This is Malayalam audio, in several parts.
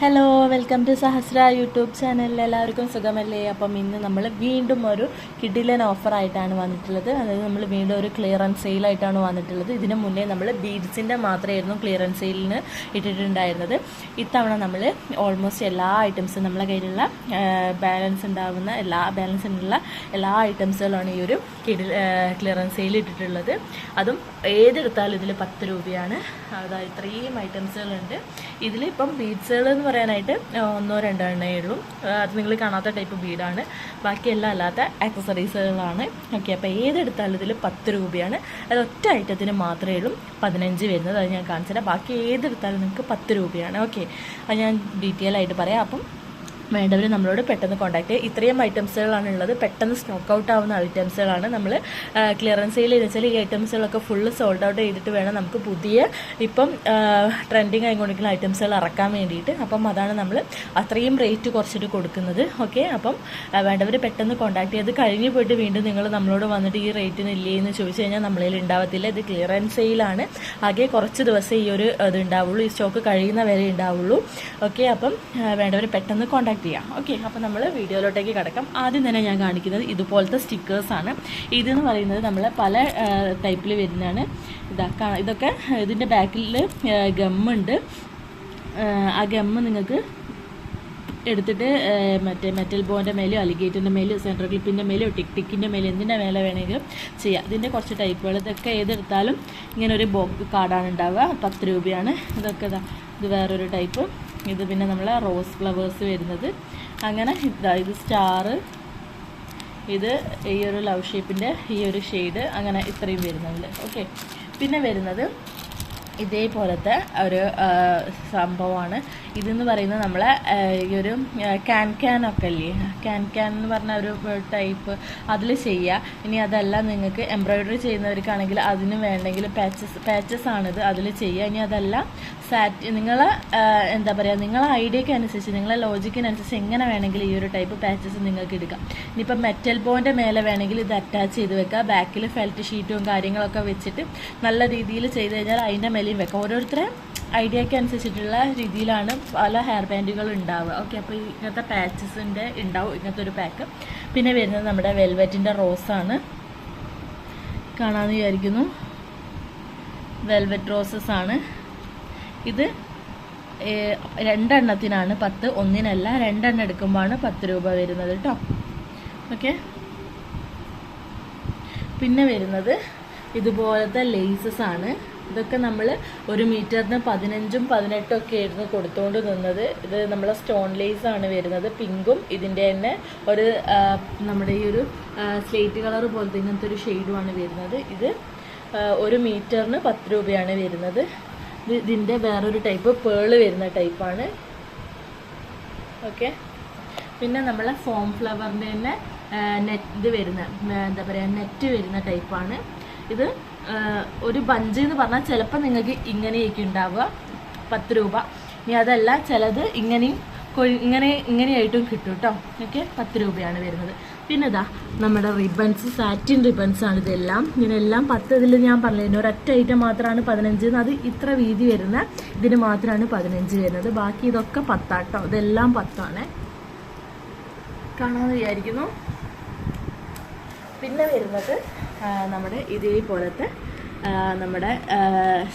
Hello welcome to Sahasra YouTube ചാനലിൽ എല്ലാവർക്കും സുഖമല്ലേ? അപ്പം ഇന്ന് നമ്മൾ വീണ്ടും ഒരു കിഡിലൻ ഓഫറായിട്ടാണ് വന്നിട്ടുള്ളത്. അതായത് നമ്മൾ വീണ്ടും ഒരു ക്ലിയറൻസ് സെയിലായിട്ടാണ് വന്നിട്ടുള്ളത്. ഇതിന് മുന്നേ നമ്മൾ ബീഡ്സിന്റെ മാത്രമായിരുന്നു ക്ലിയറൻസ് സെയിലിന് ഇട്ടിട്ടുണ്ടായിരുന്നത്. ഇത്തവണ നമ്മൾ ഓൾമോസ്റ്റ് എല്ലാ ഐറ്റംസും നമ്മളെ കയ്യിലുള്ള ബാലൻസ് ഉണ്ടാകുന്ന എല്ലാ ബാലൻസ് ഉള്ള എല്ലാ ഐറ്റംസുകളാണ് ഈ ഒരു കിഡിൽ ക്ലിയറൻസ് സെയിൽ ഇട്ടിട്ടുള്ളത്. അതും ഏതെടുത്താലും ഇതിൽ പത്ത് രൂപയാണ്. അതായത് ഇത്രയും ഐറ്റംസുകളുണ്ട് ഇതിലിപ്പം ബീഡ്സുകൾ എന്ന് പറയാനായിട്ട് ഒന്നോ രണ്ടോ എണ്ണേ ഉള്ളൂ. അത് നിങ്ങൾ കാണാത്ത ടൈപ്പ് ബീഡാണ് ബാക്കിയെല്ലാം അല്ലാത്ത ആക്സസറീസുകളാണ് ഓക്കെ അപ്പോൾ ഏതെടുത്താലും ഇതിൽ പത്ത് രൂപയാണ്. അത് ഒറ്റ ഐറ്റത്തിന് മാത്രമേ ഉള്ളൂ. പതിനഞ്ച് വരുന്നത് അത് ഞാൻ കാണിച്ചുതരാം. ബാക്കി ഏതെടുത്താലും നിങ്ങൾക്ക് പത്ത് രൂപയാണ്. ഓക്കെ അത് ഞാൻ ഡീറ്റെയിൽ ആയിട്ട് പറയാം. അപ്പം വേണ്ടവർ നമ്മളോട് പെട്ടെന്ന് കോൺടാക്ട് ചെയ്യുക. ഇത്രയും ഐറ്റംസുകളാണ് ഉള്ളത്. പെട്ടെന്ന് സ്റ്റോക്ക് ഔട്ട് ആവുന്ന ഐറ്റംസുകളാണ് നമ്മൾ ക്ലിയറൻസ് സെയിൽ വെച്ചാൽ ഈ ഐറ്റംസുകളൊക്കെ ഫുള്ള് സോൾഡ് ഔട്ട് ചെയ്തിട്ട് വേണം നമുക്ക് പുതിയ ഇപ്പം ട്രെൻഡിങ് ആയിക്കൊണ്ടിരിക്കുന്ന ഐറ്റംസുകൾ ഇറക്കാൻ വേണ്ടിയിട്ട്. അപ്പം അതാണ് നമ്മൾ അത്രയും റേറ്റ് കുറച്ചിട്ട് കൊടുക്കുന്നത്. ഓക്കെ അപ്പം വേണ്ടവർ പെട്ടെന്ന് കോൺടാക്ട് ചെയ്ത് കഴിഞ്ഞ് പോയിട്ട് വീണ്ടും നിങ്ങൾ നമ്മളോട് വന്നിട്ട് ഈ റേറ്റിന് ഇല്ലേ എന്ന് ചോദിച്ചു കഴിഞ്ഞാൽ നമ്മളതിൽ ഉണ്ടാവത്തില്ല ഇത് ക്ലിയറൻസ് സെയിലാണ് ആകെ കുറച്ച് ദിവസം ഈ ഒരു ഇത് ഉണ്ടാവുള്ളൂ ഈ സ്റ്റോക്ക് കഴിയുന്ന വരെ ഉണ്ടാവുള്ളൂ ഓക്കെ അപ്പം വേണ്ടവർ പെട്ടെന്ന് കോൺടാക്ട് ചെയ്യാം. ഓക്കെ അപ്പോൾ നമ്മൾ വീഡിയോയിലോട്ടേക്ക് കിടക്കാം. ആദ്യം തന്നെ ഞാൻ കാണിക്കുന്നത് ഇതുപോലത്തെ സ്റ്റിക്കേഴ്സാണ് ഇതെന്ന് പറയുന്നത് നമ്മൾ പല ടൈപ്പിൽ വരുന്നതാണ്. ഇതാ ഇതൊക്കെ ഇതിന്റെ ബാക്കിൽ ഗമ്മുണ്ട്. ആ ഗമ്മ് നിങ്ങൾക്ക് എടുത്തിട്ട് മറ്റേ മെറ്റൽ ബോന്റെ മേലെയോ അലിഗേറ്ററിന്റെ മേലെയോ സെൻട്രൽ ക്ലിപ്പിന്റെ മേലെയോ ടിക് ടിക്കിന്റെ മേലെയോ എന്തിന്റെ മേലെ വേണമെങ്കിലും ചെയ്യാം. ഇതിന്റെ കുറച്ച് ടൈപ്പുകൾ ഇതൊക്കെ ഏതെടുത്താലും ഇങ്ങനെ ഒരു ബോക്സ് കാർഡാണ് ഉണ്ടാവുക. പത്ത് രൂപയാണ്. ഇതൊക്കെ ഇതാ ഇത് വേറൊരു ടൈപ്പ് ഇത് പിന്നെ നമ്മളെ റോസ് ഫ്ലവേഴ്സ് വരുന്നത്. അങ്ങനെ ഇതാ ഇത് സ്റ്റാറ് ഇത് ഈ ഒരു ലവ് ഷേപ്പിന്റെ ഈ ഒരു ഷെയ്ഡ് അങ്ങനെ ഇത്രയും വരുന്നതിൽ ഓക്കെ പിന്നെ വരുന്നത് ഇതേപോലത്തെ ഒരു സംഭവമാണ്. ഇതെന്ന് പറയുന്നത് നമ്മളെ ഈ ഒരു ക്യാൻ ഒക്കെ അല്ലേ ക്യാൻ ക്യാൻ എന്ന് പറഞ്ഞ ഒരു ടൈപ്പ് അതിൽ ചെയ്യുക ഇനി അതല്ല നിങ്ങൾക്ക് എംബ്രോയിഡറി ചെയ്യുന്നവർക്കാണെങ്കിൽ അതിന് വേണ്ടെങ്കിൽ പാച്ചസ് പാച്ചസ് ആണിത് അതിൽ ചെയ്യുക ഇനി അതല്ല സാറ്റ് നിങ്ങൾ എന്താ പറയുക നിങ്ങളെ ഐഡിയക്ക് അനുസരിച്ച് നിങ്ങളെ ലോജിക്കിനനുസരിച്ച് എങ്ങനെ വേണമെങ്കിൽ ഈ ഒരു ടൈപ്പ് പാച്ചസ് നിങ്ങൾക്ക് എടുക്കാം. ഇനിയിപ്പോൾ മെറ്റൽ ബോന്റെ മേലെ വേണമെങ്കിൽ ഇത് അറ്റാച്ച് ചെയ്ത് വെക്കുക ബാക്കിൽ ഫെൽറ്റ് ഷീറ്റും കാര്യങ്ങളൊക്കെ വെച്ചിട്ട് നല്ല രീതിയിൽ ചെയ്ത് കഴിഞ്ഞാൽ അതിന്റെ മേലെയും വെക്കാം. ഓരോരുത്തരെ ഐഡിയക്ക് അനുസരിച്ചിട്ടുള്ള രീതിയിലാണ് പല ഹെയർ ബാൻഡുകൾ ഉണ്ടാവുക. ഓക്കെ അപ്പോൾ ഇങ്ങനത്തെ പാച്ചസിന്റെ ഉണ്ടാവും ഇങ്ങനത്തെ ഒരു പാക്ക് പിന്നെ വരുന്നത് നമ്മുടെ വെൽവെറ്റിന്റെ റോസാണ് കാണാമെന്ന് വിചാരിക്കുന്നു. വെൽവെറ്റ് റോസസ് ആണ്. ഇത് രണ്ടെണ്ണത്തിനാണ് പത്ത് ഒന്നിനല്ല രണ്ടെണ്ണം എടുക്കുമ്പോഴാണ് പത്ത് രൂപ വരുന്നത് കേട്ടോ ഓക്കെ പിന്നെ വരുന്നത് ഇതുപോലത്തെ ലേസസ് ആണ്. ഇതൊക്കെ നമ്മൾ ഒരു മീറ്ററിന് പതിനഞ്ചും പതിനെട്ടും ഒക്കെ ആയിരുന്നു കൊടുത്തുകൊണ്ട് നിന്നത്. ഇത് നമ്മളെ സ്റ്റോൺ ലേസ് ആണ് വരുന്നത്. പിങ്കും ഇതിന്റെ തന്നെ ഒരു നമ്മുടെ ഈ ഒരു സ്ലേറ്റ് കളർ പോലത്തെ ഇങ്ങനത്തെ ഒരു ഷെയ്ഡുമാണ് വരുന്നത്. ഇത് ഒരു മീറ്ററിന് പത്ത് രൂപയാണ് വരുന്നത്. ഇത് ഇതിന്റെ വേറൊരു ടൈപ്പ് പേൾ വരുന്ന ടൈപ്പാണ് ഓക്കെ പിന്നെ നമ്മളെ ഫോം ഫ്ലവറിന്റെ തന്നെ നെറ്റ് ഇത് വരുന്ന എന്താ പറയുക നെറ്റ് വരുന്ന ടൈപ്പാണ് ഇത് ഒരു ബഞ്ച് എന്ന് പറഞ്ഞാൽ ചിലപ്പോൾ നിങ്ങൾക്ക് ഇങ്ങനെയൊക്കെ ഉണ്ടാവുക. പത്ത് രൂപ. ഇനി അതല്ല ചിലത് ഇങ്ങനെയും ഇങ്ങനെ ഇങ്ങനെയായിട്ടും കിട്ടും കേട്ടോ. ഓക്കെ? പത്ത് രൂപയാണ് വരുന്നത്. പിന്നെ ഇതാ നമ്മുടെ റിബൺസ് സാറ്റിൻ റിബൺസ് ആണ് ഇതെല്ലാം. ഇതിനെല്ലാം പത്ത് ഇതിൽ ഞാൻ പറഞ്ഞിരുന്നു ഒരൊറ്റ ഐറ്റം മാത്രമാണ് പതിനഞ്ച് അത് ഇത്ര വീതി വരുന്ന ഇതിന് മാത്രമാണ് പതിനഞ്ച് വരുന്നത്. ബാക്കി ഇതൊക്കെ പത്താട്ടോ. ഇതെല്ലാം പത്താണ്. കാണാമെന്ന് വിചാരിക്കുന്നു. പിന്നെ വരുന്നത് നമ്മുടെ ഇതേപോലത്തെ നമ്മുടെ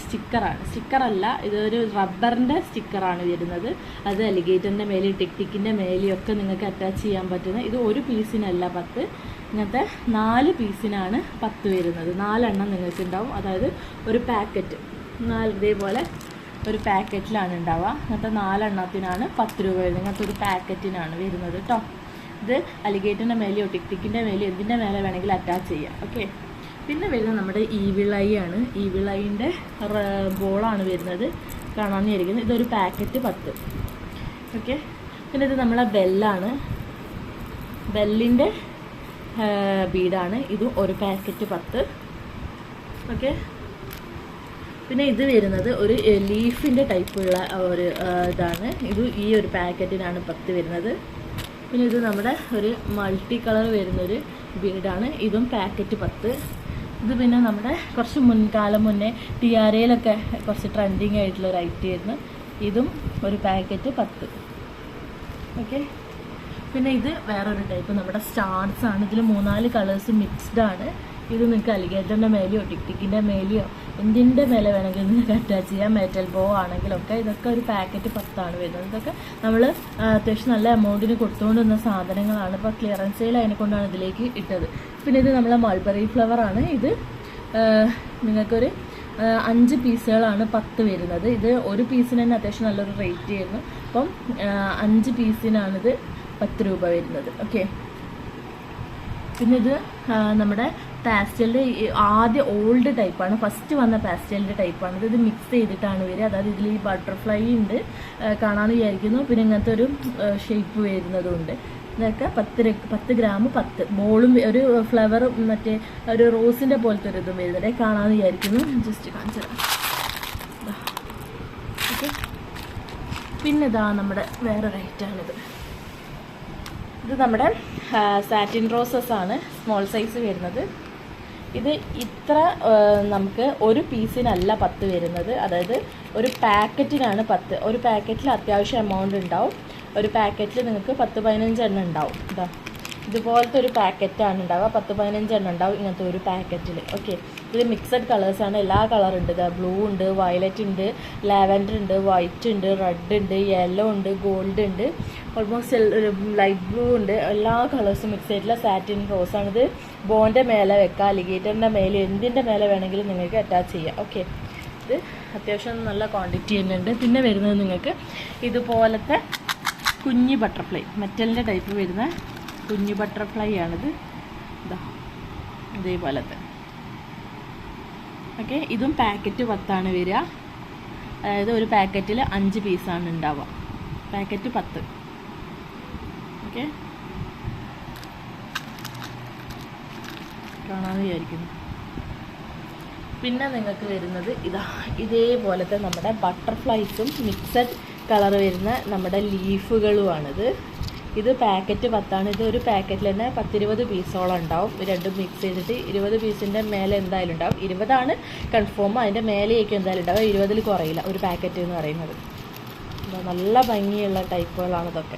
സ്റ്റിക്കറാണ്. സ്റ്റിക്കറല്ല ഇതൊരു റബ്ബറിന്റെ സ്റ്റിക്കറാണ് വരുന്നത്. അത് അലിഗേറ്ററിന്റെ മേലെ ടിക് ടിക്കിന്റെ മേലെയൊക്കെ നിങ്ങൾക്ക് അറ്റാച്ച് ചെയ്യാൻ പറ്റുന്ന ഇത് ഒരു പീസിനല്ല പത്ത്. ഇങ്ങനത്തെ നാല് പീസിനാണ് പത്ത് വരുന്നത്. നാലെണ്ണം നിങ്ങൾക്ക് ഉണ്ടാവും അതായത് ഒരു പാക്കറ്റ്. നാല് ഇതേപോലെ ഒരു പാക്കറ്റിലാണ് ഉണ്ടാവുക. ഇങ്ങനത്തെ നാലെണ്ണത്തിനാണ് പത്ത് രൂപ വരുന്നത്. ഇങ്ങനത്തെ ഒരു പാക്കറ്റിനാണ് വരുന്നത് കേട്ടോ ഇത് അലിഗേറ്ററിന്റെ മേലെയോ ടിക്ടിക്കിന്റെ മേലെയോ എന്തിന്റെ മേലെ വേണമെങ്കിൽ അറ്റാച്ച് ചെയ്യാം. ഓക്കെ പിന്നെ വരുന്നത് നമ്മുടെ ഈവിളൈ ആണ്. ഈവിളൈന്റെ ബോളാണ് വരുന്നത്. കാണാൻ വിചാരിക്കുന്നത് ഇതൊരു പാക്കറ്റ് പത്ത്. ഓക്കെ പിന്നെ ഇത് നമ്മളെ ബെല്ലാണ് ബെല്ലിന്റെ ബീഡാണ്. ഇതും ഒരു പാക്കറ്റ് പത്ത്. ഓക്കെ പിന്നെ ഇത് വരുന്നത് ഒരു ലീഫിന്റെ ടൈപ്പുള്ള ഒരു ഇതാണ്. ഇത് ഈ ഒരു പാക്കറ്റിനാണ് പത്ത് വരുന്നത്. പിന്നെ ഇത് നമ്മുടെ ഒരു മൾട്ടി കളർ വരുന്നൊരു ബീഡാണ്. ഇതും പാക്കറ്റ് പത്ത്. ഇത് പിന്നെ നമ്മുടെ കുറച്ച് മുൻകാലം മുന്നേ ടി ആർ എയിലൊക്കെ കുറച്ച് ട്രെൻഡിങ് ആയിട്ടുള്ള ഒരു ഐറ്റം ആയിരുന്നു. ഇതും ഒരു പാക്കറ്റ് പത്ത്. ഓക്കെ പിന്നെ ഇത് വേറൊരു ടൈപ്പ് നമ്മുടെ സ്റ്റാർസ് ആണ്. ഇതിൽ മൂന്നാൽ കളേഴ്സ് മിക്സ്ഡ് ആണ്. ഇത് നിങ്ങൾക്ക് അലിഗേറ്ററിന്റെ മേലെയോ ടിക് ടിക്കിന്റെ മേലെയോ എന്തിന്റെ മേലെ വേണമെങ്കിലും നിങ്ങൾക്ക് അറ്റാച്ച് ചെയ്യാം. മെറ്റൽ ബോ ആണെങ്കിലൊക്കെ ഇതൊക്കെ ഒരു പാക്കറ്റ് പത്താണ് വരുന്നത്. ഇതൊക്കെ നമ്മൾ അത്യാവശ്യം നല്ല എമൗണ്ടിന് കൊടുത്തുകൊണ്ടിരുന്ന സാധനങ്ങളാണ്. ഇപ്പോൾ ക്ലിയറൻസ് സെയിൽ അതിനെ കൊണ്ടാണ് ഇതിലേക്ക് ഇട്ടത്. പിന്നെ ഇത് നമ്മളെ മൾബറി ഫ്ലവർ ആണ്. ഇത് നിങ്ങൾക്കൊരു അഞ്ച് പീസുകളാണ് പത്ത് വരുന്നത്. ഇത് ഒരു പീസിന് തന്നെ അത്യാവശ്യം നല്ലൊരു റേറ്റ് ആയിരുന്നു. അപ്പം അഞ്ച് പീസിനാണിത് പത്ത് രൂപ വരുന്നത്. ഓക്കെ പിന്നെ ഇത് നമ്മുടെ പാസ്റ്റലിന്റെ ആദ്യ ഓൾഡ് ടൈപ്പാണ് ഫസ്റ്റ് വന്ന പാസ്റ്റലിന്റെ ടൈപ്പാണ് ഇത് മിക്സ് ചെയ്തിട്ടാണ് വരിക. അതായത് ഇതിൽ ഈ ബട്ടർഫ്ലൈ ഉണ്ട്. കാണാമെന്ന് വിചാരിക്കുന്നു. പിന്നെ ഇങ്ങനത്തെ ഒരു ഷേപ്പ് വരുന്നതും ഉണ്ട് ഇതൊക്കെ പത്ത് പത്ത് ഗ്രാം പത്ത്. ബോളും ഒരു ഫ്ലവറും മറ്റേ ഒരു റോസിന്റെ പോലത്തെ ഒരു ഇതും വരുന്നുണ്ട്. കാണാമെന്ന് വിചാരിക്കുന്നു. ജസ്റ്റ് കാണിച്ചു ഓക്കെ. പിന്നെ ഇതാ നമ്മുടെ വേറെ റേറ്റാണിത് ഇത് നമ്മുടെ സാറ്റിൻ റോസസ് ആണ്. സ്മോൾ സൈസ് വരുന്നത്. ഇത് ഇത്ര നമുക്ക് ഒരു പീസിനല്ല പത്ത് വരുന്നത്. അതായത് ഒരു പാക്കറ്റിനാണ് പത്ത്. ഒരു പാക്കറ്റിൽ അത്യാവശ്യം എമൗണ്ട് ഉണ്ടാവും. ഒരു പാക്കറ്റിൽ നിങ്ങൾക്ക് പത്ത് പതിനഞ്ച് എണ്ണം ഉണ്ടാവും. ഇതാ. ഇതുപോലത്തെ ഒരു പാക്കറ്റാണ് ഉണ്ടാവുക. പത്ത് പതിനഞ്ച് എണ്ണം ഉണ്ടാവും ഇങ്ങനത്തെ ഒരു പാക്കറ്റിൽ ഓക്കെ ഇത് മിക്സഡ് കളേഴ്സാണ് എല്ലാ കളറും ഉണ്ട്. ഇതാ ബ്ലൂ ഉണ്ട് വയലറ്റ് ഉണ്ട് ലാവൻഡർ ഉണ്ട് വൈറ്റ് ഉണ്ട് റെഡ് ഉണ്ട് യെല്ലോ ഉണ്ട് ഗോൾഡ് ഉണ്ട്. ഓൾമോസ്റ്റ് ലൈറ്റ് ബ്ലൂ ഉണ്ട്. എല്ലാ കളേഴ്സും മിക്സ് ആയിട്ടുള്ള സാറ്റിൻ റോസ് ഇത് ബോന്റെ മേലെ വെക്കാം. അലിഗേറ്ററിന്റെ മേലെ എന്തിന്റെ മേലെ വേണമെങ്കിലും നിങ്ങൾക്ക് അറ്റാച്ച് ചെയ്യാം. ഓക്കെ ഇത് അത്യാവശ്യം നല്ല ക്വാണ്ടിറ്റി തന്നെ ഉണ്ട്. പിന്നെ വരുന്നത് നിങ്ങൾക്ക് ഇതുപോലത്തെ കുഞ്ഞി ബട്ടർഫ്ലൈ മെറ്റലിന്റെ ടൈപ്പ് വരുന്ന കുഞ്ഞു ബട്ടർഫ്ലൈ ആണിത്. ഇതാ ഇതേപോലത്തെ. ഓക്കെ ഇതും പാക്കറ്റ് പത്താണ് വരിക. അതായത് ഒരു പാക്കറ്റിൽ അഞ്ച് പീസാണ് ഉണ്ടാവുക. പാക്കറ്റ് പത്ത്. ഓക്കെ കാണാമെന്ന് വിചാരിക്കുന്നു. പിന്നെ നിങ്ങൾക്ക് വരുന്നത് ഇതാ ഇതേപോലത്തെ നമ്മുടെ ബട്ടർഫ്ലൈസും മിക്സഡ് കളർ വരുന്ന നമ്മുടെ ലീഫുകളുമാണിത്. ഇത് പാക്കറ്റ് പത്താണ്. ഇത് ഒരു പാക്കറ്റിൽ തന്നെ പത്തിരുപത് പീസോളം ഉണ്ടാവും. രണ്ടും മിക്സ് ചെയ്തിട്ട് ഇരുപത് പീസിന്റെ മേലെ എന്തായാലും ഉണ്ടാവും. ഇരുപതാണ് കൺഫേം അതിന്റെ മേലെയൊക്കെ എന്തായാലും ഉണ്ടാവും. ഇരുപതിൽ കുറയില്ല. ഒരു പാക്കറ്റ് എന്ന് പറയുന്നത്. നല്ല ഭംഗിയുള്ള ടൈപ്പുകളാണ് ഇതൊക്കെ.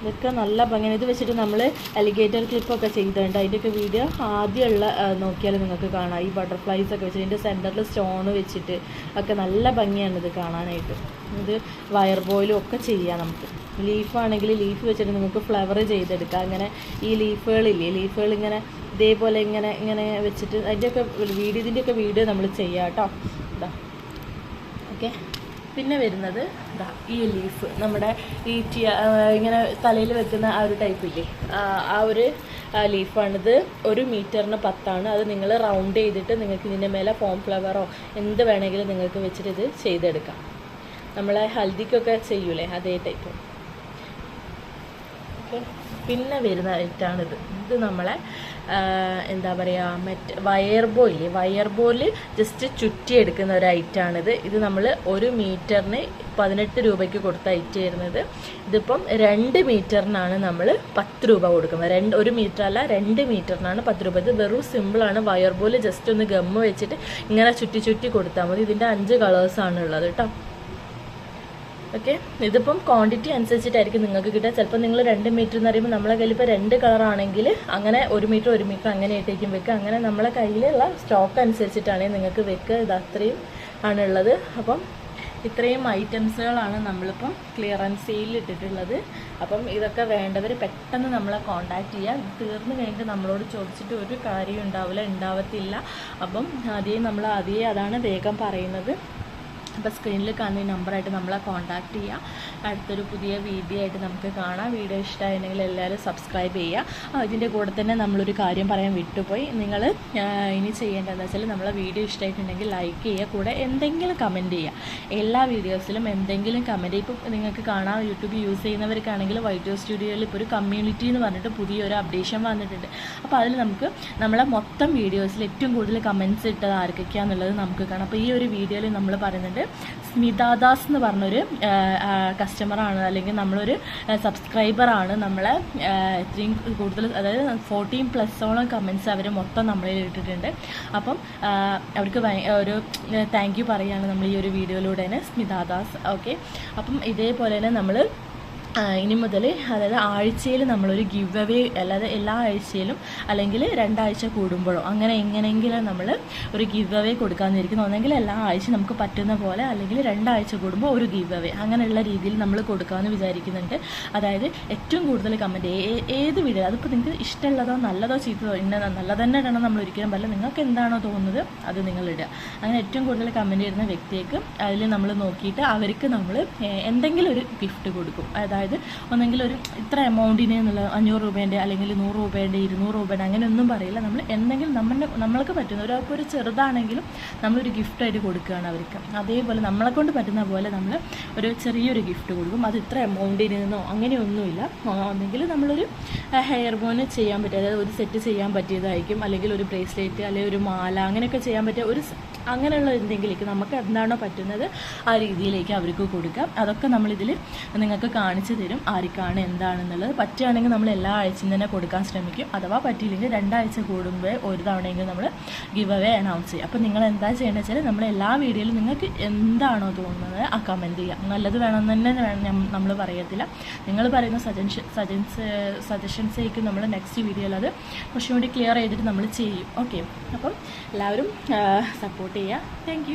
ഇതൊക്കെ നല്ല ഭംഗിയാണ്. ഇത് വെച്ചിട്ട് നമ്മൾ അലിഗേറ്റർ ക്ലിപ്പൊക്കെ ചെയ്തിട്ടുണ്ട്. അതിന്റെയൊക്കെ വീഡിയോ ആദ്യമുള്ള നോക്കിയാൽ നിങ്ങൾക്ക് കാണാം. ഈ ബട്ടർഫ്ലൈസ് ഒക്കെ വെച്ചിട്ട് ഇതിന്റെ സെന്ററിൽ സ്റ്റോൺ വെച്ചിട്ട് ഒക്കെ നല്ല ഭംഗിയാണ് ഇത് കാണാനായിട്ട്. ഇത് വയർ ബോയിലും ഒക്കെ ചെയ്യാം നമുക്ക്. ലീഫാണെങ്കിൽ ലീഫ് വെച്ചിട്ട് നിങ്ങൾക്ക് ഫ്ലവർ ചെയ്തെടുക്കാം. അങ്ങനെ ഈ ലീഫുകളില്ലേ ലീഫുകൾ ഇങ്ങനെ ഇതേപോലെ ഇങ്ങനെ ഇങ്ങനെ വെച്ചിട്ട് അതിന്റെയൊക്കെ വീഡിയോ ഇതിന്റെയൊക്കെ വീഡിയോ നമ്മൾ ചെയ്യാം കേട്ടോ. ഓക്കെ പിന്നെ വരുന്നത് ഈ ലീഫ് നമ്മുടെ ഈ ഇങ്ങനെ തലയിൽ വെക്കുന്ന ആ ഒരു ടൈപ്പ് ഇല്ലേ? ആ ഒരു ലീഫാണിത് ഒരു മീറ്ററിന് പത്താണ്. അത് നിങ്ങൾ റൗണ്ട് ചെയ്തിട്ട് നിങ്ങൾക്ക് ഇതിന്റെ മേലെ ഫോം ഫ്ലവറോ എന്ത് വേണമെങ്കിലും നിങ്ങൾക്ക് വെച്ചിട്ട് ഇത് ചെയ്തെടുക്കാം. നമ്മളെ ഹൽദിക്കൊക്കെ ചെയ്യൂലേ അതേ ടൈപ്പ് ഓക്കെ പിന്നെ വരുന്ന ഐറ്റാണിത് ഇത് നമ്മളെ എന്താ പറയുക മറ്റ് വയർ ബോയിൽ വയർ ജസ്റ്റ് ചുറ്റിയെടുക്കുന്ന ഒരു ഐറ്റാണിത് ഇത് നമ്മൾ ഒരു മീറ്ററിന് പതിനെട്ട് രൂപയ്ക്ക് കൊടുത്ത ഐറ്റ് വരുന്നത് ഇതിപ്പം രണ്ട് മീറ്ററിനാണ് നമ്മൾ പത്ത് രൂപ കൊടുക്കുന്നത്. രണ്ട് ഒരു മീറ്റർ അല്ല രണ്ട് മീറ്ററിനാണ് പത്ത് രൂപ. ഇത് വെറും സിമ്പിളാണ് വയർ ബോയിൽ ജസ്റ്റ് ഒന്ന് ഗമ്മ് വെച്ചിട്ട് ഇങ്ങനെ ചുറ്റി ചുറ്റി കൊടുത്താൽ മതി. ഇതിന്റെ അഞ്ച് കളേഴ്സാണ് ഉള്ളത് കേട്ടോ. ഓക്കെ ഇതിപ്പം ക്വാണ്ടിറ്റി അനുസരിച്ചിട്ടായിരിക്കും നിങ്ങൾക്ക് കിട്ടുക. ചിലപ്പോൾ നിങ്ങൾ രണ്ട് മീറ്റർ എന്ന് പറയുമ്പോൾ നമ്മളെ കയ്യിൽ ഇപ്പോൾ രണ്ട് കളറാണെങ്കിൽ അങ്ങനെ ഒരു മീറ്റർ ഒരു മീറ്റർ അങ്ങനെ ആയിട്ടേക്കും വെക്കുക. അങ്ങനെ നമ്മളെ കയ്യിലുള്ള സ്റ്റോക്ക് അനുസരിച്ചിട്ടാണ് നിങ്ങൾക്ക് വെക്കുക. ഇത് അത്രയും ആണുള്ളത്. അപ്പം ഇത്രയും ഐറ്റംസുകളാണ് നമ്മളിപ്പം ക്ലിയറൻസ് ഇട്ടിട്ടുള്ളത്. അപ്പം ഇതൊക്കെ വേണ്ടവർ പെട്ടെന്ന് നമ്മളെ കോൺടാക്റ്റ് ചെയ്യുക. തീർന്നു കഴിഞ്ഞിട്ട് നമ്മളോട് ചോദിച്ചിട്ട് ഒരു കാര്യം ഉണ്ടാവില്ല ഉണ്ടാവത്തില്ല. അപ്പം ആദ്യം നമ്മൾ ആദ്യം അതാണ് വേഗം പറയുന്നത്. അപ്പോൾ സ്ക്രീനിൽ കാണുന്ന ഈ നമ്പറായിട്ട് നമ്മളെ കോൺടാക്റ്റ് ചെയ്യുക അടുത്തൊരു പുതിയ വീഡിയോ ആയിട്ട് നമുക്ക് കാണാം. വീഡിയോ ഇഷ്ടമായിരുന്നെങ്കിൽ എല്ലാവരും സബ്സ്ക്രൈബ് ചെയ്യുക. ഇതിന്റെ കൂടെ തന്നെ നമ്മളൊരു കാര്യം പറയാൻ വിട്ടുപോയി. നിങ്ങൾ ഇനി ചെയ്യേണ്ടതെന്ന് വെച്ചാൽ നമ്മളെ വീഡിയോ ഇഷ്ടമായിട്ടുണ്ടെങ്കിൽ ലൈക്ക് ചെയ്യുക. കൂടെ എന്തെങ്കിലും കമന്റ് ചെയ്യുക. എല്ലാ വീഡിയോസിലും എന്തെങ്കിലും കമന്റ് ഇപ്പം നിങ്ങൾക്ക് കാണാം യൂട്യൂബ് യൂസ് ചെയ്യുന്നവർക്കാണെങ്കിൽ വൈറ്റ് സ്റ്റുഡിയോയിൽ ഇപ്പോൾ ഒരു കമ്മ്യൂണിറ്റി എന്ന് പറഞ്ഞിട്ട് പുതിയൊരു അപ്ഡേഷൻ വന്നിട്ടുണ്ട്. അപ്പോൾ അതിൽ നമുക്ക് നമ്മളെ മൊത്തം വീഡിയോസിൽ ഏറ്റവും കൂടുതൽ കമന്റ്സ് ഇട്ടത് ആർക്കൊക്കെയാണെന്നുള്ളത് നമുക്ക് കാണാം. അപ്പോൾ ഈ ഒരു വീഡിയോയിൽ നമ്മൾ പറയുന്നുണ്ട് സ്മിതാദാസ് എന്ന് പറഞ്ഞൊരു കസ്റ്റമറാണ് അല്ലെങ്കിൽ നമ്മളൊരു സബ്സ്ക്രൈബറാണ് നമ്മളെ ഇത്രയും കൂടുതൽ അതായത് ഫോർട്ടീൻ പ്ലസോളം കമൻസ് അവർ മൊത്തം നമ്മളിൽ ഇട്ടിട്ടുണ്ട്. അപ്പം അവർക്ക് ഒരു താങ്ക് യു പറയുകയാണ് നമ്മൾ ഈ ഒരു വീഡിയോയിലൂടെ തന്നെ സ്മിതാദാസ് ഓക്കെ അപ്പം ഇതേപോലെ തന്നെ നമ്മൾ ഇനി മുതൽ അതായത് ആഴ്ചയിൽ നമ്മളൊരു ഗിവ് അവേ അല്ലാതെ എല്ലാ ആഴ്ചയിലും അല്ലെങ്കിൽ രണ്ടാഴ്ച കൂടുമ്പോഴോ അങ്ങനെ എങ്ങനെയെങ്കിലും നമ്മൾ ഒരു ഗിവ് അവേ കൊടുക്കാമെന്നിരിക്കുന്നു ഒന്നെങ്കിൽ എല്ലാ ആഴ്ച നമുക്ക് പറ്റുന്ന പോലെ അല്ലെങ്കിൽ രണ്ടാഴ്ച കൂടുമ്പോൾ ഒരു ഗിവ് അവേ അങ്ങനെയുള്ള രീതിയിൽ നമ്മൾ കൊടുക്കാമെന്ന് വിചാരിക്കുന്നുണ്ട്. അതായത് ഏറ്റവും കൂടുതൽ കമന്റ് ഏത് വീഡിയോ? അതിപ്പോൾ നിങ്ങൾക്ക് ഇഷ്ടമുള്ളതോ നല്ലതോ ചീത്തതോ ഇന്ന നല്ലത് തന്നെ ഇടണം നമ്മൾ ഒരിക്കലും പറയില്ല. നിങ്ങൾക്ക് എന്താണോ തോന്നുന്നത് അത് നിങ്ങൾ ഇടുക. അങ്ങനെ ഏറ്റവും കൂടുതൽ കമന്റ് ചെയ്യുന്ന വ്യക്തിക്ക് അതിൽ നമ്മൾ നോക്കിയിട്ട് അവർക്ക് നമ്മൾ എന്തെങ്കിലും ഒരു ഗിഫ്റ്റ് കൊടുക്കും. അതായത് ഒന്നെങ്കിൽ ഒരു ഇത്ര എമൗണ്ടിന് എന്നുള്ള അഞ്ഞൂറ് രൂപേന്റെ അല്ലെങ്കിൽ നൂറ് രൂപേന്റെ ഇരുന്നൂറ് രൂപേന്റെ അങ്ങനെയൊന്നും പറയില്ല. നമ്മൾ എന്തെങ്കിലും നമ്മുടെ നമ്മൾക്ക് പറ്റുന്ന ഒരാൾക്ക് ഒരു ചെറുതാണെങ്കിലും നമ്മളൊരു ഗിഫ്റ്റായിട്ട് കൊടുക്കുകയാണ് അവർക്ക്. അതേപോലെ നമ്മളെ കൊണ്ട് പറ്റുന്ന പോലെ നമ്മൾ ഒരു ചെറിയൊരു ഗിഫ്റ്റ് കൊടുക്കും. അത് ഇത്ര എമൗണ്ടിന് നിന്നോ അങ്ങനെയൊന്നുമില്ല. ഒന്നെങ്കിൽ നമ്മളൊരു ഹെയർ ബോൺ ചെയ്യാൻ പറ്റിയ അതായത് ഒരു സെറ്റ് ചെയ്യാൻ പറ്റിയതായിരിക്കും. അല്ലെങ്കിൽ ഒരു ബ്രേസ്ലെറ്റ് അല്ലെങ്കിൽ ഒരു മാല അങ്ങനെയൊക്കെ ചെയ്യാൻ പറ്റിയ ഒരു അങ്ങനെയുള്ള എന്തെങ്കിലേക്ക് നമുക്ക് എന്താണോ പറ്റുന്നത് ആ രീതിയിലേക്ക് അവർക്ക് കൊടുക്കാം. അതൊക്കെ നമ്മളിതിൽ നിങ്ങൾക്ക് കാണിച്ചു തരും ആർക്കാണ് എന്താണെന്നുള്ളത്. പറ്റുകയാണെങ്കിൽ നമ്മൾ എല്ലാ ആഴ്ചയും തന്നെ കൊടുക്കാൻ ശ്രമിക്കും. അഥവാ പറ്റിയില്ലെങ്കിൽ രണ്ടാഴ്ച കൂടുമ്പോൾ ഒരു തവണയെങ്കിലും നമ്മൾ ഗിവ് അവേ അനൗൺസ് ചെയ്യും. അപ്പോൾ നിങ്ങൾ എന്താ ചെയ്യേണ്ടത് വെച്ചാൽ നമ്മൾ എല്ലാ വീഡിയോയിലും നിങ്ങൾക്ക് എന്താണോ തോന്നുന്നത് ആ കമന്റ് ചെയ്യാം നല്ലത് വേണമെന്ന് തന്നെ വേണം നമ്മൾ പറയത്തില്ല. നിങ്ങൾ പറയുന്ന സജൻഷൻ സജൻസ് സജഷൻസേക്ക് നമ്മൾ നെക്സ്റ്റ് വീഡിയോയിൽ അത് കുറച്ചും കൂടി ക്ലിയർ ചെയ്തിട്ട് നമ്മൾ ചെയ്യും. ഓക്കെ അപ്പം എല്ലാവരും സപ്പോർട്ട് ചെയ്യുക. താങ്ക്